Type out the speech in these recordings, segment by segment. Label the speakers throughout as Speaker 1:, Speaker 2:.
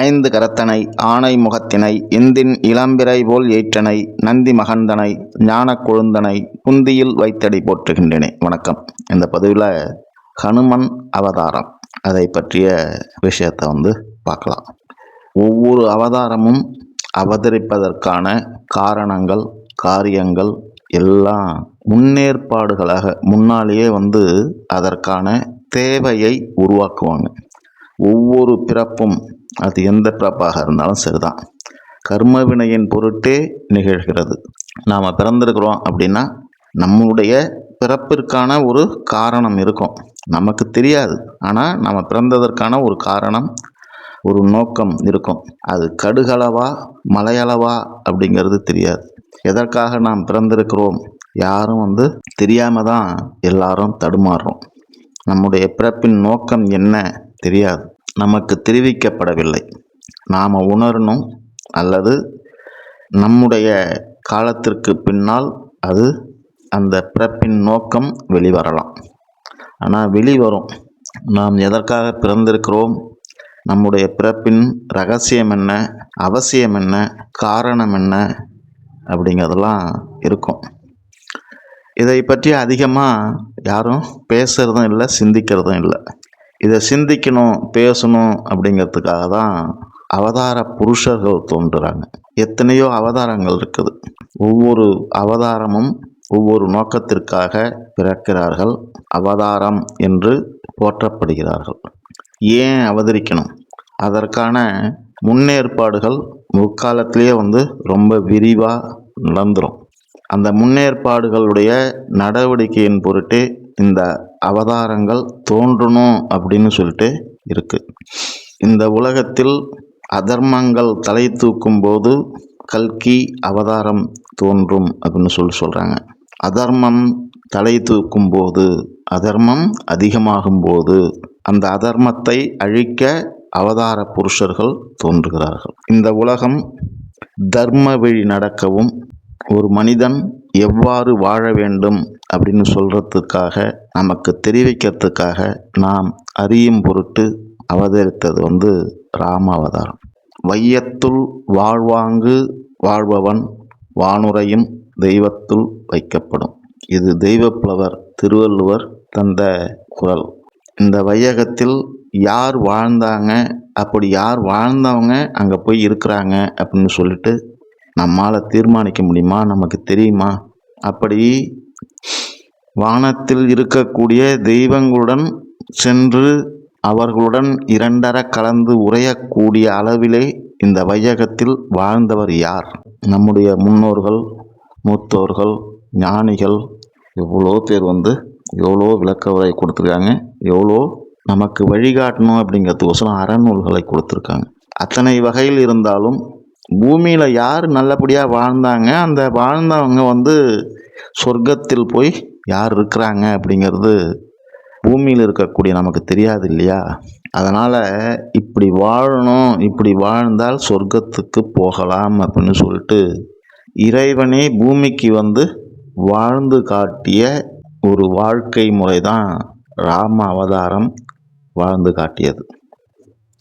Speaker 1: ஐந்து கரத்தனை ஆனை முகத்தினை இந்தின் இளம்பிறை போல் ஏற்றனை நந்தி மகந்தனை ஞான கொழுந்தனை குந்தியில் வைத்தடி போற்றுகின்றனே. வணக்கம். இந்த பதிவில் ஹனுமன் அவதாரம் அதை பற்றிய விஷயத்தை வந்து பார்க்கலாம். ஒவ்வொரு அவதாரமும் அவதரிப்பதற்கான காரணங்கள் காரியங்கள் எல்லாம் முன்னேற்பாடுகளாக முன்னாலேயே வந்து அதற்கான தேவையை உருவாக்குவாங்க. ஒவ்வொரு பிறப்பும் அது எந்த பிறப்பாக இருந்தாலும் சரிதான். கர்ம வினையின் பொருட்டே நிகழ்கிறது. நாம் பிறந்திருக்கிறோம் அப்படின்னா நம்முடைய பிறப்பிற்கான ஒரு காரணம் இருக்கும். நமக்கு தெரியாது. ஆனால் நம்ம பிறந்ததற்கான ஒரு காரணம் ஒரு நோக்கம் இருக்கும். அது கடுகளவா மலையளவா அப்படிங்கிறது தெரியாது. எதற்காக நாம் பிறந்திருக்கிறோம்? யாரும் வந்து தெரியாமல் தான் எல்லாரும் தடுமாறுறோம். நம்முடைய பிறப்பின் நோக்கம் என்ன? தெரியாது. நமக்கு தெரிவிக்கப்படவில்லை. நாம் உணரணும் அல்லது நம்முடைய காலத்திற்கு பின்னால் அது அந்த பிறப்பின் நோக்கம் வெளிவரலாம். ஆனால் வெளிவரும். நாம் எதற்காக பிறந்திருக்கிறோம்? நம்முடைய பிறப்பின் ரகசியம் என்ன? அவசியம் என்ன? காரணம் என்ன? அப்படிங்கிறதெல்லாம் இருக்கும். இதை பற்றி அதிகமாக யாரும் பேசுகிறதும் இல்லை சிந்திக்கிறதும் இல்லை. இதை சிந்திக்கணும் பேசணும் அப்படிங்கிறதுக்காக தான் அவதார புருஷர்கள் தோன்றுறாங்க. எத்தனையோ அவதாரங்கள் இருக்குது. ஒவ்வொரு அவதாரமும் ஒவ்வொரு நோக்கத்திற்காக பிறக்கிறார்கள். அவதாரம் என்று போற்றப்படுகிறார்கள். ஏன் அவதரிக்கணும்? அதற்கான முன்னேற்பாடுகள் முற்காலத்திலேயே வந்து ரொம்ப விரிவாக நடந்துடும் அந்த முன்னேற்பாடுகளுடைய நடவடிக்கையின் பொருட்டு இந்த அவதாரங்கள் தோன்றணும் அப்படின்னு சொல்லிட்டு இருக்குது இந்த உலகத்தில் அதர்மங்கள் தலை தூக்கும் போது கல்கி அவதாரம் தோன்றும் அப்படின்னு சொல்லி சொல்கிறாங்க அதர்மம் தலை தூக்கும் போது அதர்மம் அதிகமாகும் போது அந்த அதர்மத்தை அழிக்க அவதார புருஷர்கள் தோன்றுகிறார்கள். இந்த உலகம் தர்ம வழி நடக்கவும் ஒரு மனிதன் எவ்வாறு வாழ வேண்டும் அப்படின்னு சொல்கிறதுக்காக நமக்கு தெரிவிக்கிறதுக்காக நாம் அறியும் பொருட்டு அவதரித்தது வந்து ராம அவதாரம் வையத்துள் வாழ்வாங்கு வாழ்பவன் வானுரையும் தெய்வத்துள் வைக்கப்படும். இது தெய்வப்புலவர் திருவள்ளுவர் தந்த குரல். இந்த வையகத்தில் யார் வாழ்ந்தாங்க அப்படி யார் வாழ்ந்தவங்க அங்கே போய் இருக்கிறாங்க அப்படின்னு சொல்லிட்டு நம்மால் தீர்மானிக்க முடியுமா? நமக்கு தெரியுமா? அப்படி வானத்தில் இருக்கக்கூடிய தெய்வங்களுடன் சென்று அவர்களுடன் இரண்டர கலந்து உரையக்கூடிய அளவிலே இந்த வையகத்தில் வாழ்ந்தவர் யார்? நம்முடைய முன்னோர்கள் மூத்தோர்கள் ஞானிகள் எவ்வளோ பேர் வந்து எவ்வளோ விளக்க உரை கொடுத்துருக்காங்க எவ்வளோ நமக்கு வழிகாட்டணும் அப்படிங்கிறதுக்கோசரம் அறநூல்களை கொடுத்துருக்காங்க. அத்தனை வகையில் இருந்தாலும் பூமியில் யார் நல்லபடியாக வாழ்ந்தாங்க அந்த வாழ்ந்தவங்க வந்து சொர்க்கத்தில் போய் யார் இருக்கிறாங்க அப்படிங்கிறது பூமியில் இருக்கக்கூடிய நமக்கு தெரியாது இல்லையா? அதனால் இப்படி வாழணும் இப்படி வாழ்ந்தால் சொர்க்கத்துக்கு போகலாம் அப்படின்னு சொல்லிட்டு இறைவனே பூமிக்கு வந்து வாழ்ந்து காட்டிய ஒரு வாழ்க்கை முறை தான் ராம அவதாரம் வாழ்ந்து காட்டியது.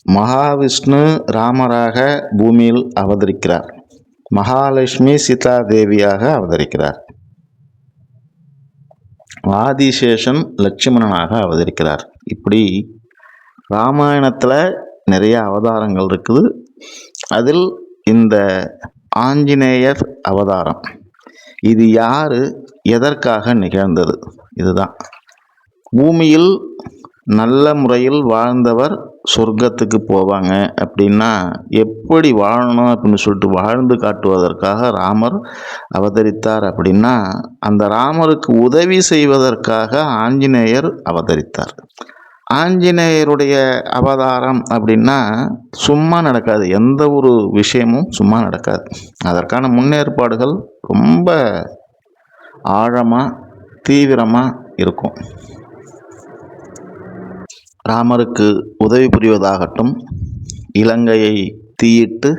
Speaker 1: மகாவிஷ்ணு ராமராக பூமியில் அவதரிக்கிறார். மகாலட்சுமி சீதா தேவியாக அவதரிக்கிறார். ஆதிசேஷன் லட்சுமணனாக அவதரிக்கிறார். இப்படி ராமாயணத்தில் நிறைய அவதாரங்கள் இருக்குது. அதில் இந்த ஆஞ்சநேயர் அவதாரம். இது யார் எதற்காக நிகழ்ந்தது? இதுதான். பூமியில் நல்ல முறையில் வாழ்ந்தவர் சொர்க்கத்துக்கு போவாங்க. அப்படின்னா எப்படி வாழணும் அப்படின்னு சொல்லிட்டு வாழ்ந்து காட்டுவதற்காக ராமர் அவதரித்தார். அப்படின்னா அந்த ராமருக்கு உதவி செய்வதற்காக ஆஞ்சநேயர் அவதரித்தார். ஆஞ்சநேயருடைய அவதாரம் அப்படின்னா சும்மா நடக்காது. எந்த ஒரு விஷயமும் சும்மா நடக்காது. அதற்கான முன்னேற்பாடுகள் ரொம்ப ஆழமாக தீவிரமாக இருக்கும். ராமருக்கு உதவி புரிவதாகட்டும் இலங்கையை தீயிட்டு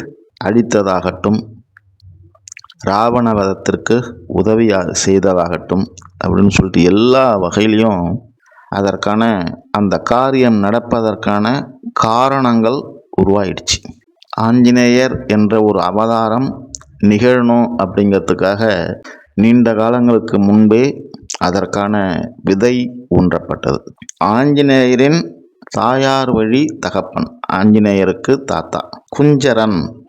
Speaker 1: அழித்ததாகட்டும் ராவணவதத்திற்கு உதவியாக செய்ததாகட்டும் அப்படின்னு சொல்லிட்டு எல்லா வகையிலையும் அதற்கான அந்த காரியம் நடப்பதற்கான காரணங்கள் உருவாயிடுச்சு. ஆஞ்சநேயர் என்ற ஒரு அவதாரம் நிகழணும் அப்படிங்கிறதுக்காக நீண்ட காலங்களுக்கு முன்பே அதற்கான விதை ஊன்றப்பட்டது. ஆஞ்சநேயரின் தாயார் வழி தகப்பன். ஆஞ்சநேயருக்கு தாத்தா. குஞ்சரன்.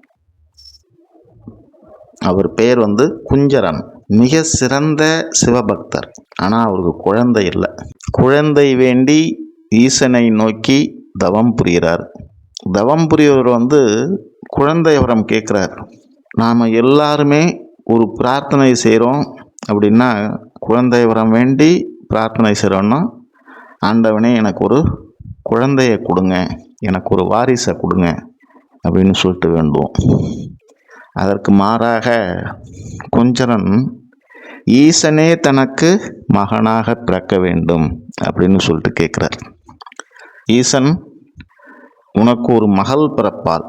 Speaker 1: அவர் பெயர் வந்து குஞ்சரன். மிக சிறந்த சிவபக்தர். ஆனால் அவருக்கு குழந்தை இல்லை. குழந்தை வேண்டி ஈசனை நோக்கி தவம் புரிகிறார். தவம் புரியவர் வந்து குழந்தை வரம் கேட்குறார். நாம் எல்லாருமே ஒரு பிரார்த்தனை செய்கிறோம் அப்படின்னா குழந்தை வரம் வேண்டி பிரார்த்தனை செய்கிறோன்னா ஆண்டவனே எனக்கு ஒரு குழந்தைய கொடுங்க. எனக்கு ஒரு வாரிசை கொடுங்க அப்படின்னு சொல்லிட்டு வேண்டுவோம். அதற்கு மாறாக குஞ்சரன் ஈசனே தனக்கு மகனாக பிறக்க வேண்டும் அப்படின்னு சொல்லிட்டு கேட்குறார். ஈசன் உனக்கு ஒரு மகள் பிறப்பாள்.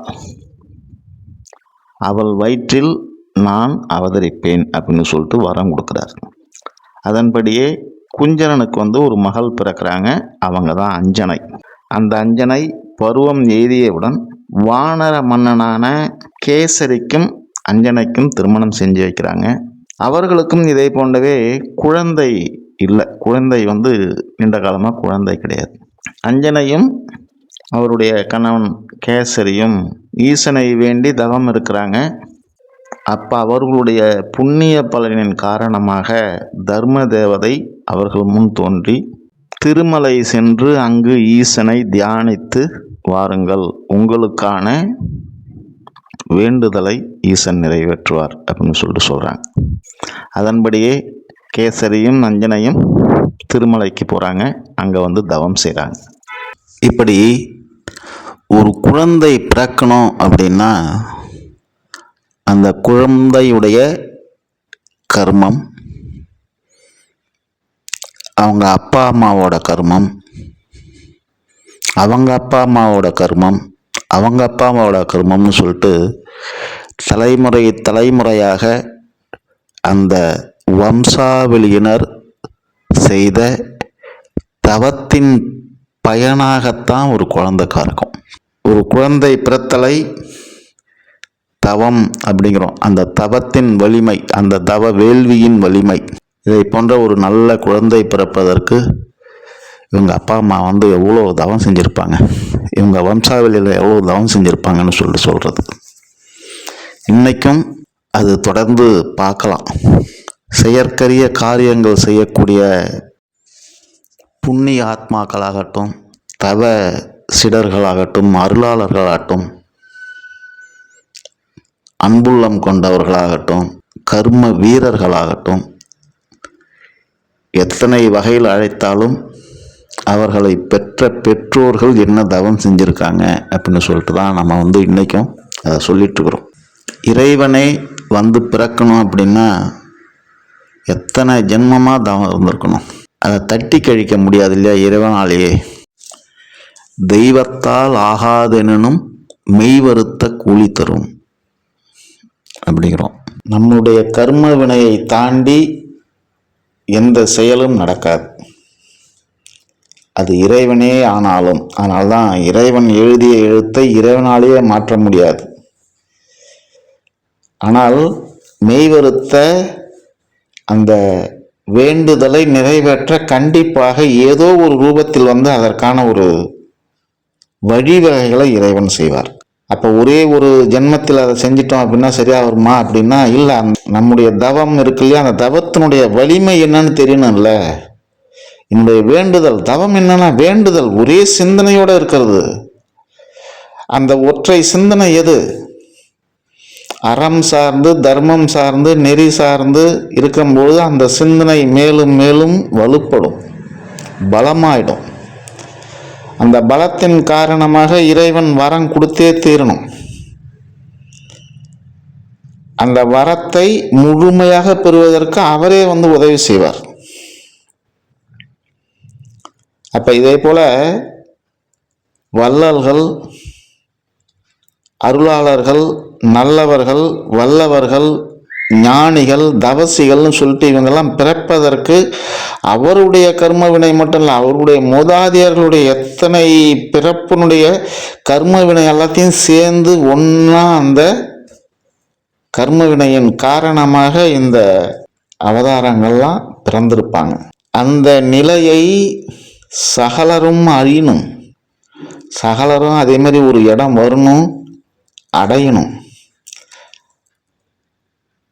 Speaker 1: அவள் வயிற்றில் நான் அவதரிப்பேன் அப்படின்னு சொல்லிட்டு வரம் கொடுக்குறார். அதன்படியே குஞ்சரனுக்கு வந்து ஒரு மகள் பிறக்கிறாங்க. அவங்க தான் அஞ்சனை. அந்த அஞ்சனை பருவம் எய்தியவுடன் வானர மன்னனான கேசரிக்கும் அஞ்சனைக்கும் திருமணம் செஞ்சு வைக்கிறாங்க. அவர்களுக்கும் இதே போன்றவே குழந்தை இல்லை. குழந்தை வந்து நீண்ட காலமாக குழந்தை கிடையாது. அஞ்சனையும் அவருடைய கணவன் கேசரியும் ஈசனை வேண்டி தவம் இருக்கிறாங்க. அப்போ அவர்களுடைய புண்ணிய பலனின் காரணமாக தர்ம தேவதை அவர்கள் முன் தோன்றி திருமலை சென்று அங்கு ஈசனை தியானித்து வாருங்கள். உங்களுக்கான வேண்டுதலை ஈசன் நிறைவேற்றுவார் அப்படின்னு சொல்லிட்டு சொல்கிறாங்க அதன்படியே கேசரியும் அஞ்சனையும் திருமலைக்கு போகிறாங்க அங்கே வந்து தவம் செய்கிறாங்க
Speaker 2: இப்படி ஒரு குழந்தை பிறக்கணும் அப்படின்னா அந்த குழந்தையுடைய கர்மம் அவங்க அப்பா அம்மாவோட கர்மம் அவங்க அப்பா அம்மாவோட கர்மம் அவங்க அப்பா அம்மாவோட கர்மம்னு சொல்லிட்டு தலைமுறை தலைமுறையாக அந்த வம்சாவளியினர் செய்த தவத்தின் பயனாகத்தான் ஒரு குழந்தை இருக்கும். ஒரு குழந்தை பிறத்தலை தவம் அப்படிங்கிறோம். அந்த தவத்தின் வலிமை அந்த தவ வேள்வியின் வலிமை. இதை போன்ற ஒரு நல்ல குழந்தை பிறப்பதற்கு இவங்க அப்பா அம்மா வந்து எவ்வளோ தவம் செஞ்சுருப்பாங்க? இவங்க வம்சாவளியில் எவ்வளோ தவம் செஞ்சுருப்பாங்கன்னு சொல்லிட்டு சொல்கிறது இன்றைக்கும் அது தொடர்ந்து பார்க்கலாம். செயற்கரிய காரியங்கள் செய்யக்கூடிய புண்ணிய ஆத்மாக்களாகட்டும் தவ சிடர்களாகட்டும் அருளாளர்களாகட்டும் அன்புள்ளம் கொண்டவர்களாகட்டும் கர்ம வீரர்களாகட்டும் எத்தனை வகையில் அழைத்தாலும் அவர்களை பெற்ற பெற்றோர்கள் என்ன தவம் செஞ்சுருக்காங்க அப்படின்னு சொல்லிட்டு தான் நம்ம வந்து இன்றைக்கும் அதை சொல்லிட்டுருக்குறோம். இறைவனை வந்து பிறக்கணும் அப்படின்னா எத்தனை ஜென்மமாக தவம் இருந்திருக்கணும் அதை தட்டி கழிக்க முடியாது இல்லையா இறைவனாலேயே? தெய்வத்தால் ஆகாதெனும் மெய்வருத்த கூலி தரும். அப்படிங்கிறோம். நம்முடைய கர்ம வினையை தாண்டி எந்த செயலும் நடக்காது. அது இறைவனே ஆனாலும் அதனால்தான் இறைவன் எழுதிய எழுத்தை இறைவனாலேயே மாற்ற முடியாது. ஆனால் மெய்வருத்த அந்த வேண்டுதலை நிறைவேற்ற கண்டிப்பாக ஏதோ ஒரு ரூபத்தில் வந்து அதற்கான ஒரு வழிவகைகளை இறைவன் செய்வார். அப்போ ஒரே ஒரு ஜென்மத்தில் அதை செஞ்சிட்டோம் அப்படின்னா சரியாக வருமா? அப்படின்னா இல்லை. நம்முடைய தவம் இருக்கு இல்லையா? அந்த தவத்தினுடைய வலிமை என்னன்னு தெரியணும்ல. என்னுடைய வேண்டுதல் தவம் என்னன்னா வேண்டுதல் ஒரே சிந்தனையோடு இருக்கிறது. அந்த ஒற்றை சிந்தனை எது? அறம் சார்ந்து தர்மம் சார்ந்து நெறி சார்ந்து இருக்கும்பொழுது அந்த சிந்தனை மேலும் மேலும் வலுப்படும் பலமாயிடும். அந்த பலத்தின் காரணமாக இறைவன் வரம் கொடுத்தே தீரணும். அந்த வரத்தை முழுமையாக பெறுவதற்கு அவரே வந்து உதவி செய்வார். அப்போ இதே போல் வள்ளல்கள் அருளாளர்கள் நல்லவர்கள் வல்லவர்கள் ஞானிகள் தவசிகள்னு சொல்லிட்டு இவங்கெல்லாம் பிறப்பதற்கு அவருடைய கர்ம வினை மட்டும் இல்லை அவருடைய மூதாதையர்களுடைய எத்தனை பிறப்பினுடைய கர்ம வினை எல்லாத்தையும் சேர்ந்து ஒன்றா அந்த கர்ம வினையின் காரணமாக இந்த அவதாரங்கள்லாம் பிறந்திருப்பாங்க. அந்த நிலையை சகலரும் அறியணும். சகலரும் அதே மாதிரி ஒரு இடம் வரணும் அடையணும்.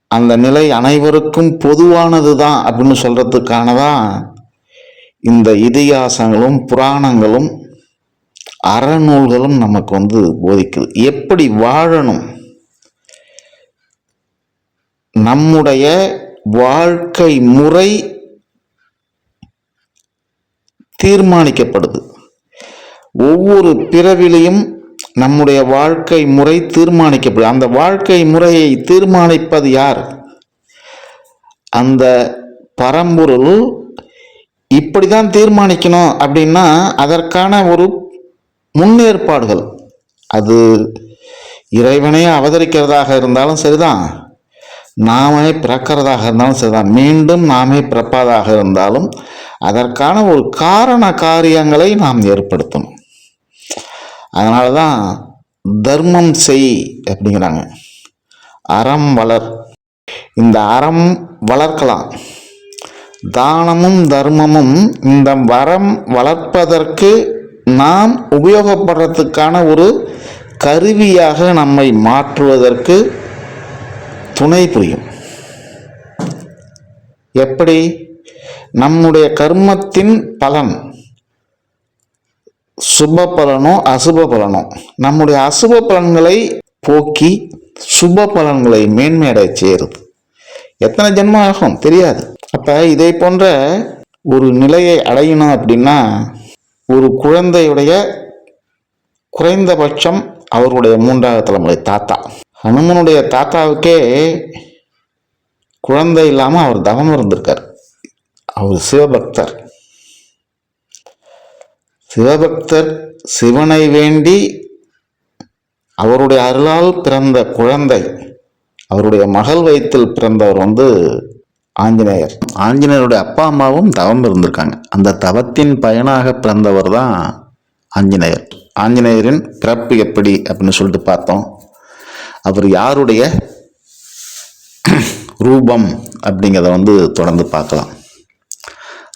Speaker 2: அந்த நிலை அனைவருக்கும் பொதுவானது தான் அப்படின்னு சொல்கிறதுக்கானதான் இந்த இதிகாசங்களும் புராணங்களும் அறநூல்களும் நமக்கு வந்து போதிக்குது. எப்படி வாழணும்? நம்முடைய வாழ்க்கை முறை தீர்மானிக்கப்படுது. ஒவ்வொரு பிறவிலையும் நம்முடைய வாழ்க்கை முறை தீர்மானிக்கப்படும் அந்த வாழ்க்கை முறையை தீர்மானிப்பது யார்? அந்த பரம்பொருள் இப்படி தான் தீர்மானிக்கணும் அப்படின்னா அதற்கான ஒரு முன்னேற்பாடுகள். அது இறைவனே அவதரிக்கிறதாக இருந்தாலும் சரிதான். நாமே பிறக்கிறதாக இருந்தாலும் சரிதான். மீண்டும் நாமே பிறப்பதாக இருந்தாலும் அதற்கான ஒரு காரண காரியங்களை நாம் ஏற்படுத்தணும். அதனால தான் தர்மம் செய் அப்படிங்கிறாங்க. அறம் வளர். இந்த அறம் வளர்க்கலாம். தானமும் தர்மமும் இந்த வரம் வளர்ப்பதற்கு நாம் உபயோகப்படுறதுக்கான ஒரு கருவியாக நம்மை மாற்றுவதற்கு துணை புரியும். எப்படி? நம்முடைய கர்மத்தின் பலன். சுப பலனோ அசுப பலனோ நம்முடைய அசுப பலன்களை போக்கி சுப பலன்களை மேன்மையடை சேருது எத்தனை ஜென்மம் ஆகும்? தெரியாது. அப்ப இதை போன்ற ஒரு நிலையை அடையணும் அப்படின்னா ஒரு குழந்தையுடைய குறைந்தபட்சம் அவருடைய மூன்றாவது தலைமுறை தாத்தா. ஹனுமனுடைய தாத்தாவுக்கே குழந்தை இல்லாமல் அவர் தவம் இருந்திருக்கார். அவர் சிவபக்தர். சிவபக்தர் சிவனை வேண்டி அவருடைய அருளால் பிறந்த குழந்தை அவருடைய மகள் வயிற்றில் பிறந்தவர் வந்து ஆஞ்சநேயர். ஆஞ்சநேயருடைய அப்பா அம்மாவும் தவம் இருந்திருக்காங்க. அந்த தவத்தின் பயனாக பிறந்தவர் தான் ஆஞ்சநேயர். ஆஞ்சநேயரின் பிறப்பு எப்படி அப்படின்னு சொல்லிட்டு பார்த்தோம். அவர் யாருடைய ரூபம் அப்படிங்கிறத வந்து தொடர்ந்து பார்க்கலாம்.